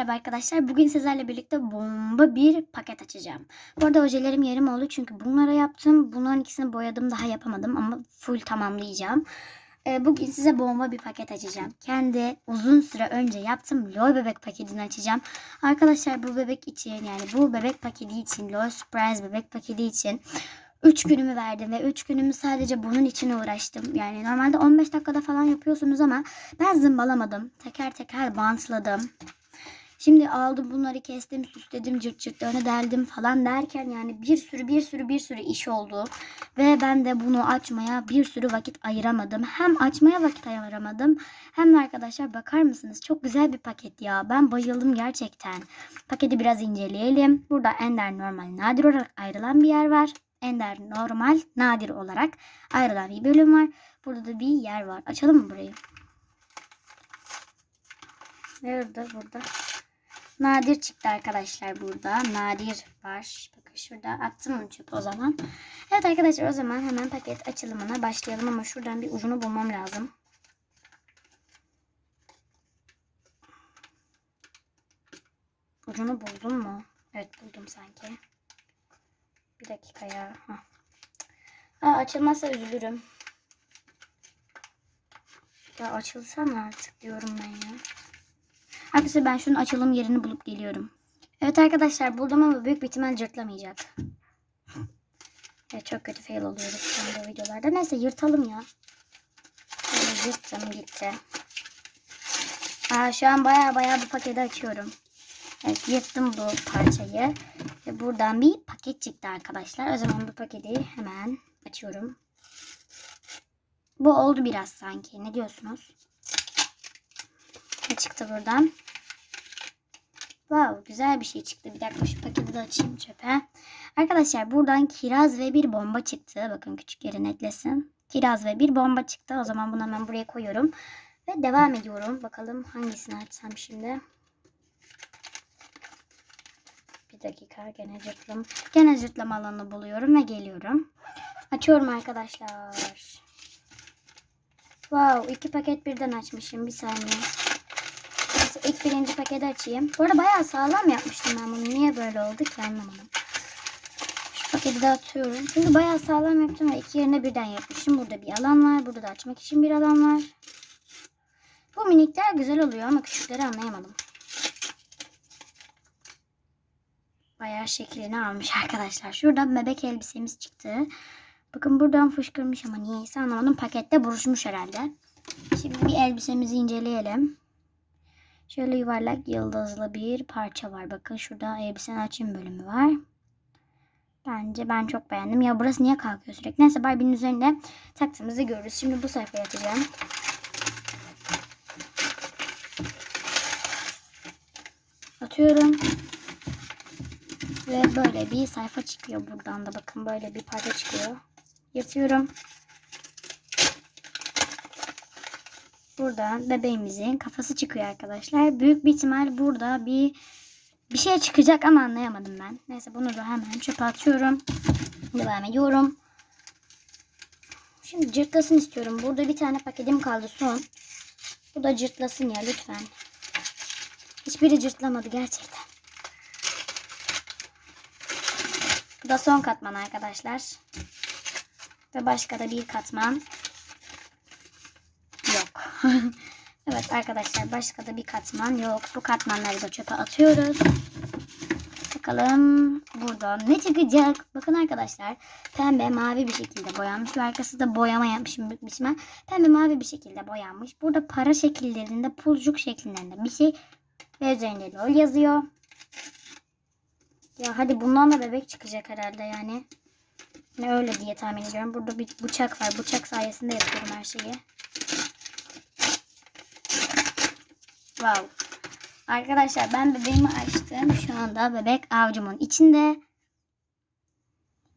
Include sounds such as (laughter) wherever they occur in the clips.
merhaba arkadaşlar. Bugün sizlerle birlikte bomba bir paket açacağım. Bu arada ojelerim yarım oldu çünkü bunlara yaptım. Bunların ikisini boyadım daha yapamadım ama full tamamlayacağım. Ee, bugün size bomba bir paket açacağım. Kendi uzun süre önce yaptığım LOL bebek paketini açacağım. Arkadaşlar bu bebek için yani bu bebek paketi için LOL Surprise bebek paketi için 3 günümü verdim ve 3 günümü sadece bunun için uğraştım. Yani normalde 15 dakikada falan yapıyorsunuz ama ben zımbalamadım. Teker teker bantladım. Şimdi aldım bunları kestim, süsledim, cırt cırtlarını deldim falan derken yani bir sürü bir sürü bir sürü iş oldu. Ve ben de bunu açmaya bir sürü vakit ayıramadım. Hem açmaya vakit ayıramadım hem de arkadaşlar bakar mısınız? Çok güzel bir paket ya. Ben bayıldım gerçekten. Paketi biraz inceleyelim. Burada Ender normal nadir olarak ayrılan bir yer var. Ender normal nadir olarak ayrılan bir bölüm var. Burada da bir yer var. Açalım mı burayı? Nerede burada? Nadir çıktı arkadaşlar burada. Nadir var. Bakın şurada attım onu çöpe o zaman. Evet arkadaşlar o zaman hemen paket açılımına başlayalım ama şuradan bir ucunu bulmam lazım. Ucunu buldum mu? Evet buldum sanki. Bir dakika ya. Aa, açılmazsa üzülürüm. Ya açılsana artık diyorum ben ya. Arkadaşlar ben şunun açılım yerini bulup geliyorum. Evet arkadaşlar buldum ama büyük bir ihtimal cırtlamayacak. Evet çok kötü fail oluyoruz anda videolarda. Neyse yırtalım ya. Böyle yırttım gitti. Aa, şu an baya baya bu paketi açıyorum. Evet yırttım bu parçayı. Ve buradan bir paket çıktı arkadaşlar. O zaman bu paketi hemen açıyorum. Bu oldu biraz sanki. Ne diyorsunuz? Ne çıktı buradan? Wow güzel bir şey çıktı. Bir dakika şu paketi de açayım çöpe. Arkadaşlar buradan kiraz ve bir bomba çıktı. Bakın küçük yeri netlesin. Kiraz ve bir bomba çıktı. O zaman bunu hemen buraya koyuyorum. Ve devam ediyorum. Bakalım hangisini açsam şimdi. Bir dakika gene cırtlım. Gene cırtlama alanını buluyorum ve geliyorum. Açıyorum arkadaşlar. Wow iki paket birden açmışım. Bir saniye. İlk birinci paketi açayım. Bu arada bayağı sağlam yapmıştım ben bunu. Niye böyle oldu ki anlamadım. Şu paketi de atıyorum. Çünkü bayağı sağlam yaptım ve iki yerine birden yapmışım. Burada bir alan var. Burada da açmak için bir alan var. Bu minikler güzel oluyor ama küçükleri anlayamadım. Bayağı şeklini almış (laughs) arkadaşlar. Şuradan bebek elbisemiz çıktı. Bakın buradan fışkırmış ama niyeyse anlamadım. Pakette buruşmuş herhalde. Şimdi bir elbisemizi inceleyelim. Şöyle yuvarlak yıldızlı bir parça var. Bakın şurada elbisenin açım bölümü var. Bence ben çok beğendim. Ya burası niye kalkıyor sürekli? Neyse Barbie'nin üzerinde taktığımızı görürüz. Şimdi bu sayfaya atacağım. Atıyorum. Ve böyle bir sayfa çıkıyor buradan da. Bakın böyle bir parça çıkıyor. Yırtıyorum. Buradan bebeğimizin kafası çıkıyor arkadaşlar. Büyük bir ihtimal burada bir bir şey çıkacak ama anlayamadım ben. Neyse bunu da hemen çöpe atıyorum. Devam ediyorum. Şimdi cırtlasın istiyorum. Burada bir tane paketim kaldı son. Bu da cırtlasın ya lütfen. Hiçbiri cırtlamadı gerçekten. Bu da son katman arkadaşlar. Ve başka da bir katman. (laughs) evet arkadaşlar başka da bir katman yok. Bu katmanları da çöpe atıyoruz. Bakalım buradan ne çıkacak? Bakın arkadaşlar pembe mavi bir şekilde boyanmış. Ve arkası da boyama yapmışım ihtimal. Pembe mavi bir şekilde boyanmış. Burada para şekillerinde pulcuk şeklinde bir şey. Ve üzerinde lol yazıyor. Ya hadi bundan da bebek çıkacak herhalde yani. Ne öyle diye tahmin ediyorum. Burada bir bıçak var. Bıçak sayesinde yapıyorum her şeyi. Wow. Arkadaşlar ben bebeğimi açtım. Şu anda bebek avcumun içinde.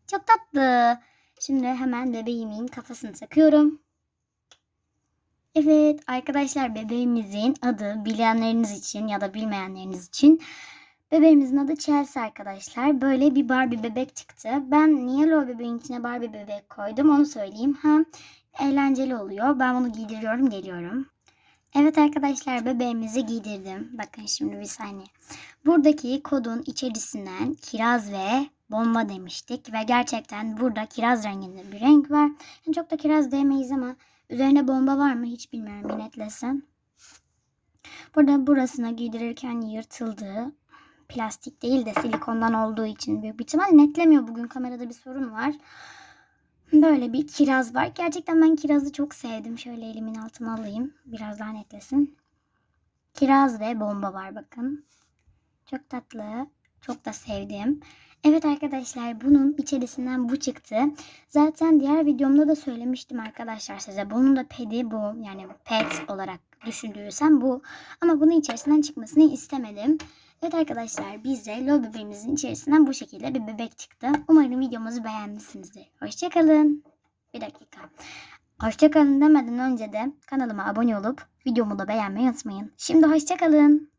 Çok tatlı. Şimdi hemen bebeğimin kafasını takıyorum. Evet arkadaşlar bebeğimizin adı bilenleriniz için ya da bilmeyenleriniz için Bebeğimizin adı Chelsea arkadaşlar. Böyle bir Barbie bebek çıktı. Ben niye Lo bebeğin içine Barbie bebek koydum onu söyleyeyim. Ha, eğlenceli oluyor. Ben bunu giydiriyorum geliyorum. Evet arkadaşlar bebeğimizi giydirdim. Bakın şimdi bir saniye. Buradaki kodun içerisinden kiraz ve bomba demiştik. Ve gerçekten burada kiraz renginde bir renk var. Yani çok da kiraz diyemeyiz ama üzerine bomba var mı hiç bilmiyorum. Bir netlesin. Burada burasına giydirirken yırtıldı. Plastik değil de silikondan olduğu için büyük bir ihtimal netlemiyor. Bugün kamerada bir sorun var. Böyle bir kiraz var. Gerçekten ben kirazı çok sevdim. Şöyle elimin altına alayım. Biraz daha netlesin. Kiraz ve bomba var bakın. Çok tatlı. Çok da sevdim. Evet arkadaşlar bunun içerisinden bu çıktı. Zaten diğer videomda da söylemiştim arkadaşlar size. Bunun da pedi bu. Yani pet olarak düşündüysem bu. Ama bunun içerisinden çıkmasını istemedim. Evet arkadaşlar bize lol bebeğimizin içerisinden bu şekilde bir bebek çıktı. Umarım videomuzu beğenmişsinizdir. Hoşçakalın. Bir dakika. Hoşçakalın demeden önce de kanalıma abone olup videomu da beğenmeyi unutmayın. Şimdi hoşçakalın.